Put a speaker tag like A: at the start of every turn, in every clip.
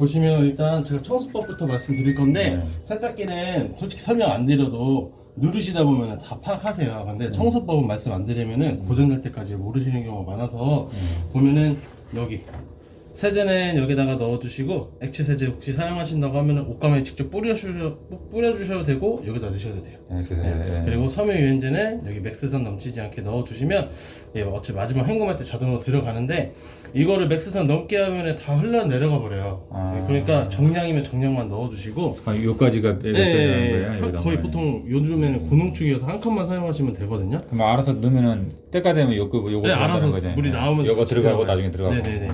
A: 보시면 일단 제가 청소법부터 말씀드릴 건데
B: 네.
A: 세탁기는 솔직히 설명 안 드려도 누르시다 보면 다 파악하세요. 근데 청소법은 말씀 안 드리면은 고장날 때까지 모르시는 경우가 많아서 보면은 여기 세제는 여기다가 넣어주시고 액체 세제 혹시 사용하신다고 하면은 옷감에 직접 뿌려주셔, 뿌려주셔도 되고 여기다 넣으셔도 돼요.
B: 네, 그래서,
A: 네.
B: 네.
A: 그리고 섬유 유연제는 여기 맥스선 넘치지 않게 넣어주시면 예, 어차피 마지막 헹굼할 때 자동으로 들어가는데 이거를 맥스선 넘게 하면 다 흘러 내려가 버려요.
B: 아.
A: 예, 그러니까 정량이면 정량만 넣어주시고
B: 아, 요까지가
A: 예,
B: 써야
A: 예, 예.
B: 거예요?
A: 한-? 거의 보통 요즘에는 고농축이어서 한 칸만 사용하시면 되거든요.
B: 그럼 알아서 넣으면은 때가 되면 요거 요거
A: 네,
B: 들어가는
A: 알아서? 물이 나오면
B: 요거
A: 같이
B: 들어가고
A: 들어가요.
B: 나중에 들어가고
A: 네네네.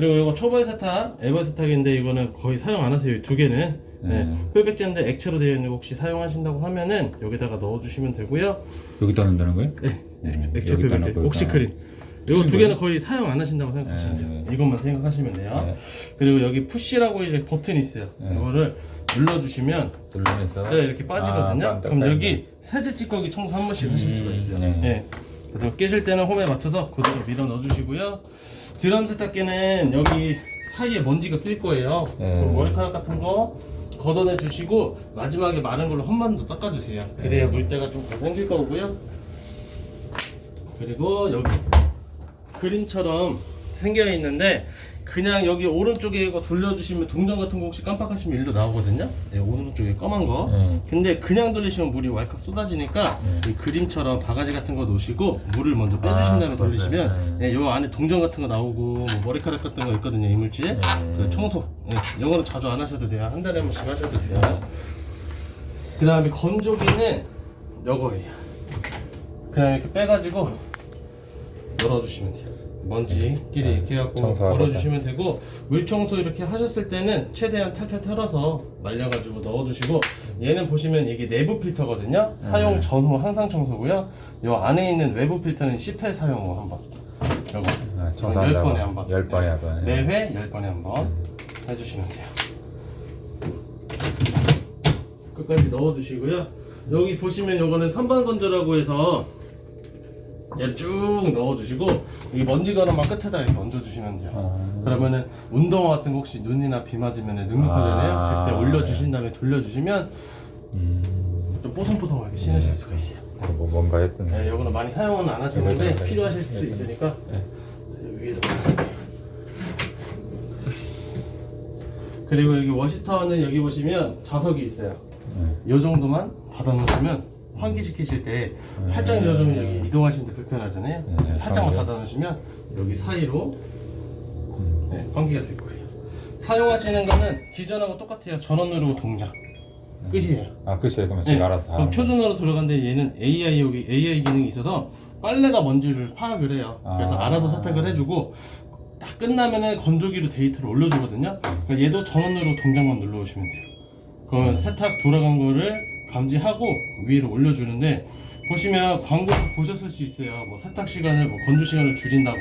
A: 그리고 이거 초벌 세탁, 에버 세탁인데 이거는 거의 사용 안 하세요. 이두 개는 네.
B: 네.
A: 흡액제인데 액체로 되어 있는 거 혹시 사용하신다고 하면은 여기다가 넣어주시면 되고요.
B: 여기다 넣는다는 거예요?
A: 네,
B: 음,
A: 액체
B: 여기다 넣고
A: 옥시크린. 이거 두 개는 거의 사용 안 하신다고 생각하시면
B: 네,
A: 돼요.
B: 네.
A: 이것만 생각하시면 돼요.
B: 네.
A: 그리고 여기 푸시라고 이제 버튼이 있어요.
B: 네.
A: 이거를 눌러주시면
B: 누르면서
A: 네, 이렇게 빠지거든요.
B: 아,
A: 그럼 여기 세제 찌꺼기 청소 한 번씩 하실 수가 있어요.
B: 네.
A: 네. 그래서 깨실 때는 홈에 맞춰서 그대로 밀어 넣어주시고요. 드럼 세탁기는 여기 사이에 먼지가 낄 거예요.
B: 네.
A: 그럼 머리카락 같은 거 걷어내 주시고 마지막에 마른 걸로 한 번 더 닦아주세요. 그래야
B: 네.
A: 물때가 좀 더 생길 거고요. 그리고 여기 그림처럼 생겨 있는데 그냥 여기 오른쪽에 이거 돌려주시면 동전 같은 거 혹시 깜빡하시면 일로 나오거든요. 네, 오른쪽에 검은 거.
B: 네.
A: 근데 그냥 돌리시면 물이 왈칵 쏟아지니까 이 그림처럼 바가지 같은 거 놓으시고 물을 먼저 빼주신
B: 아,
A: 다음에 돌리시면
B: 네.
A: 네, 요 안에 동전 같은 거 나오고 뭐 머리카락 같은 거 있거든요 이물질
B: 네.
A: 그 청소 네, 이거는 자주 안 하셔도 돼요 한 달에 한 번씩 하셔도 돼요 그 다음에 건조기는 요거예요 그냥 이렇게 빼가지고 열어주시면 돼요 먼지끼리
B: 네,
A: 이렇게 해갖고
B: 청소하고
A: 걸어주시면 되고 물청소 이렇게 하셨을 때는 최대한 탈탈 털어서 말려가지고 넣어주시고 얘는 보시면 이게 내부 필터거든요 사용
B: 네.
A: 전후 항상 청소고요 요 안에 있는 외부 필터는 10회 사용 후 한번 요거
B: 아,
A: 10번에 한 번.
B: 10번에 한 번.
A: 네. 매회 10번에 한 번 해주시면 돼요. 끝까지 넣어주시고요. 여기 보시면 요거는 선반 건조라고 해서 얘를 쭉 넣어주시고 이 먼지 걸음만 끝에다 이렇게 얹어주시면 돼요.
B: 아.
A: 그러면은 운동화 같은 거 혹시 눈이나 비 맞으면 눅눅하잖아요.
B: 아,
A: 그때 올려주신 다음에 돌려주시면
B: 음.
A: 좀 뽀송뽀송하게 신으실 수가 있어요.
B: 뭐 뭔가 했던.
A: 네, 요거는 많이 사용은 안 하시는데
B: 네, 네, 네.
A: 필요하실 수
B: 네.
A: 있으니까
B: 네.
A: 위에다 그리고 여기 워시타워는 여기 보시면 자석이 있어요.
B: 네.
A: 이 정도만 닫아 놓으시면 환기시키실 때 활짝 열으면 여기 이동하시는데 불편하잖아요.
B: 네,
A: 살짝만. 닫아 놓으시면 여기 사이로
B: 음.
A: 네, 환기가 될 거예요. 사용하시는 거는 기존하고 똑같아요. 전원 누르고 동작. 끝이에요.
B: 아, 글쎄요. 그러면
A: 네,
B: 제가 알아서.
A: 그럼
B: 하는
A: 표준어로 들어간데 얘는 AI 여기 AI 기능이 있어서 빨래가 뭔지를 파악을 해요. 그래서
B: 아.
A: 알아서 세탁을 해주고 다 끝나면은 건조기로 데이터를 올려주거든요. 그러니까 얘도 전원으로 동작만 눌러오시면 돼요. 그러면 세탁 돌아간 거를 감지하고 위로 올려주는데 보시면 광고 보셨을 수 있어요. 뭐 세탁 시간을 뭐 건조 시간을 줄인다고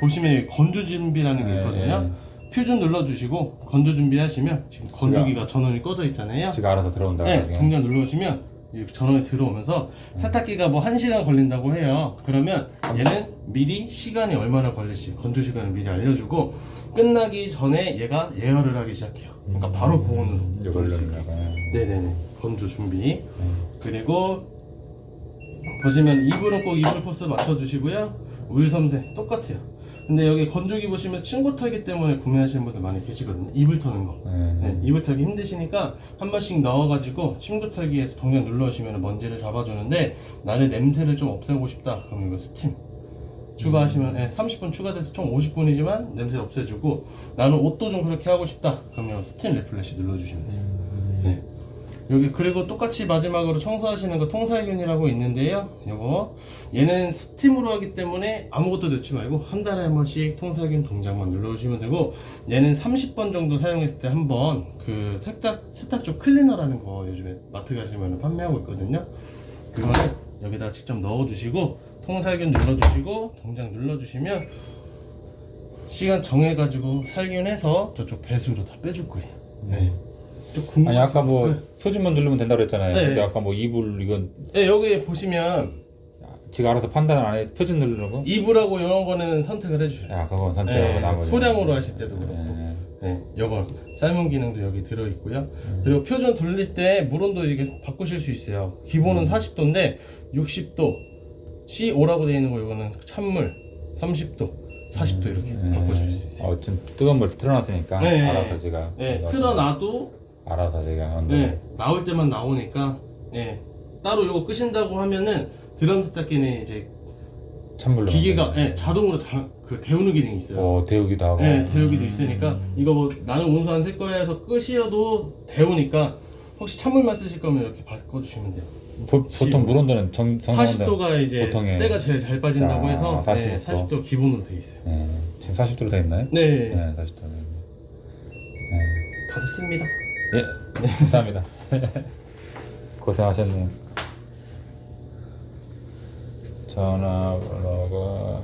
A: 보시면 건조 준비라는 게
B: 네,
A: 있거든요.
B: 네.
A: 표준 눌러주시고 건조 준비하시면 지금 건조기가 전원이 꺼져 있잖아요.
B: 제가 알아서 들어온다.
A: 네, 동작 눌러주시면 이 전원이 들어오면서 세탁기가 뭐 1시간 걸린다고 해요. 그러면 얘는 미리 시간이 얼마나 걸릴지 건조 시간을 미리 알려주고 끝나기 전에 얘가 예열을 하기 시작해요. 그러니까 바로 보온으로.
B: 이걸
A: 돌릴 수 있게.
B: 넣는다가.
A: 네네네. 건조 준비. 그리고 보시면 이불은 꼭 이불 코스 맞춰주시고요. 물 섬세 똑같아요. 근데 여기 건조기 보시면 친구 털기 때문에 구매하시는 분들 많이 계시거든요. 이불 터는 거.
B: 네.
A: 네, 이불 털기 힘드시니까 한 번씩 넣어가지고 침구 털기에서 동작 눌러주시면 먼지를 잡아주는데 나는 냄새를 좀 없애고 싶다 그러면 이거 스팀 추가하시면 네, 30분 추가돼서 총 50분이지만 냄새 없애주고 나는 옷도 좀 그렇게 하고 싶다 그러면 이거 스팀 레플래시 눌러주시면 돼요 네. 여기 그리고 똑같이 마지막으로 청소하시는 거 통살균이라고 있는데요. 요거. 얘는 스팀으로 하기 때문에 아무것도 넣지 말고 한 달에 한 번씩 통살균 동작만 눌러주시면 되고 얘는 30번 정도 사용했을 때 한번 그 세탁 세탁조 클리너라는 거 요즘에 마트 가시면 판매하고 있거든요. 그거는 여기다 직접 넣어주시고 통살균 눌러주시고 동작 눌러주시면 시간 정해가지고 살균해서 저쪽 배수로 다 빼줄 거예요. 네. 좀
B: 아니 아까 뭐
A: 네.
B: 표준만 누르면 된다 그랬잖아요.
A: 네.
B: 근데 아까 뭐 이불 이건
A: 네, 여기 보시면
B: 제가 알아서 판단 안 해. 표준 누르는 거?
A: 이불하고 이런 거는 선택을 해주셔요.
B: 야, 그건 선택하고
A: 네,
B: 나머지.
A: 소량으로 하실 때도 그렇고.
B: 네.
A: 네, 요거 삶은 기능도 여기 들어 있고요. 그리고 표준 돌릴 때 물온도 이게 바꾸실 수 있어요. 기본은 40도인데 60도 C5라고 되어 있는 거 이거는 찬물 30도, 40도 이렇게 바꾸실 수 있어요.
B: 어, 좀 뜨거운 물 틀어놨으니까
A: 네, 네,
B: 알아서
A: 네.
B: 제가
A: 네, 틀어놔도
B: 알아서 제가 온도를
A: 네, 나올 때만 나오니까 네, 따로 이거 끄신다고 하면은 드럼 세탁기는 이제
B: 찬물로
A: 기계가 네, 자동으로 자, 그 데우는 기능이 있어요.
B: 어, 데우기도 하고
A: 네, 데우기도
B: 음.
A: 있으니까 이거 뭐 나는 온수 안 쓸 거야 해서 끄시어도 데우니까 혹시 찬물만 쓰실 거면 이렇게 바꿔주시면 돼요.
B: 보, 보통 물 온도는 정, 정상 온도
A: 40도가 이제
B: 보통에-
A: 때가 제일 잘 빠진다고
B: 아,
A: 해서
B: 40도.
A: 네, 40도 기본으로 돼 있어요.
B: 네, 지금 40도로 돼 있나요?
A: 네,
B: 네, 40도. 네.
A: 다 됐습니다.
B: 예, 감사합니다. 고생하셨네요. 전화번호가